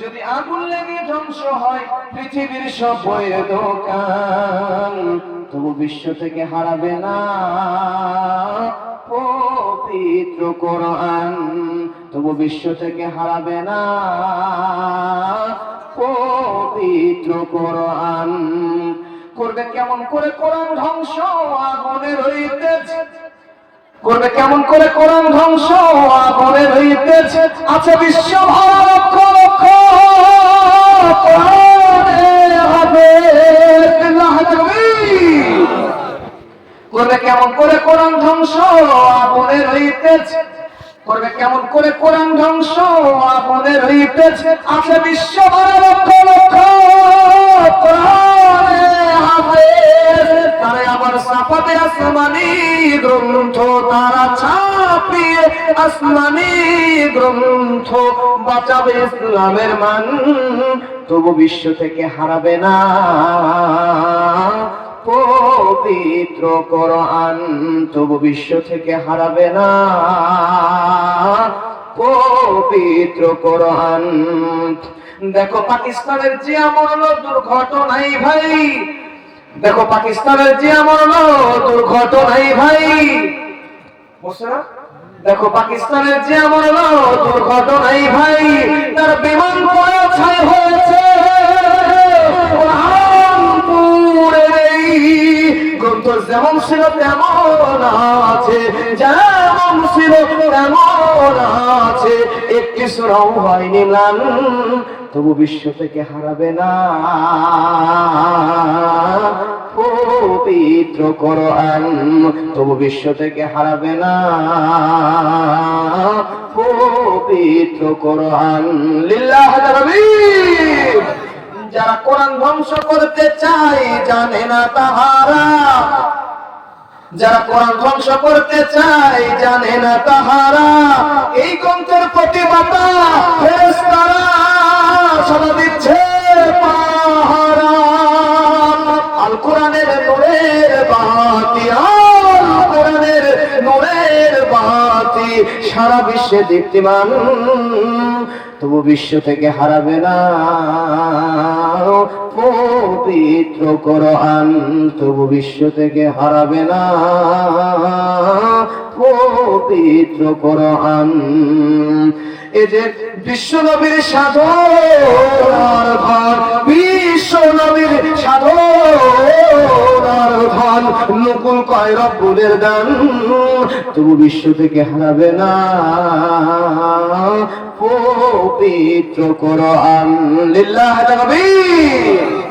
যদি আগুন লেগে ধ্বংস হয় পৃথিবীর সব বইয়ের দোকান, তবু বিশ্ব থেকে হারাবে না। পবিত্র কোরআন, তবু বিশ্ব থেকে হারাবে না। পবিত্র কোরআন, করবে কেমন করে কোরআন ধ্বংস? আগুনের করবে কেমন করে কোরআন ধ্বংস? আগুনে রইতেছে, আছে বিশ্ব ভরা লক্ষ লক্ষ। করবে কেমন করে কোরআন ধ্বংস? আগুনে রইতেছে, করবে কেমন করে কোরআন ধ্বংস? আগুনে রইতেছে, আছে বিশ্ব সাফাতে আসমানি গ্রন্থ তারা ছাপিয়ে আসমানি গ্রন্থ বাঁচাবে ইসলামের মান। তবু বিশ্ব থেকে হারাবে না। পবিত্র কোরআন তবু বিশ্ব থেকে হারাবে না। পবিত্র কোরআন। দেখো পাকিস্তানের যে আমল দুর্ঘটনাই ভাই দেখো, পাকিস্তানের যে আমার দুর্ঘটনাই ভাই? দেখো, পাকিস্তানের যে আমল দুর্ঘটনাই ভাই। তার বিমান হয়েছে। যেমন ছিল তেমন তেমন আছে, একটি সুরাও হয়নি ম্লান তবু বিশ্ব থেকে হারাবে না। পবিত্র কোরআন, তবু বিশ্ব থেকে হারাবে না। পবিত্র কোরআন, লিল্লাহ তাকবীর যারা কোরআন ধ্বংস করতে চায়, জানে না তাহারা। যারা কোরআন ধ্বংস করতে চায় জানে না তাহারা। এই গ্রন্থের প্রতিমাতা ফেরেশতারা সদা দিচ্ছে পাহারা। আল আল কোরআনের সারা বিশ্বে দীপ্তিমান। তবু বিশ্ব থেকে হারাবে না। পবিত্র কোরআন তবু বিশ্ব থেকে হারাবে না। পবিত্র কোরআন। এই যে বিশ্ব নবীর সাধনার ভার, বিশ্ব নবীর সাধনার ভান নকুল কয় রব্বুলের দান তবু বিশ্ব থেকে হারাবে না। পবিত্র কোরআন, লিল্লাহ তাকবীর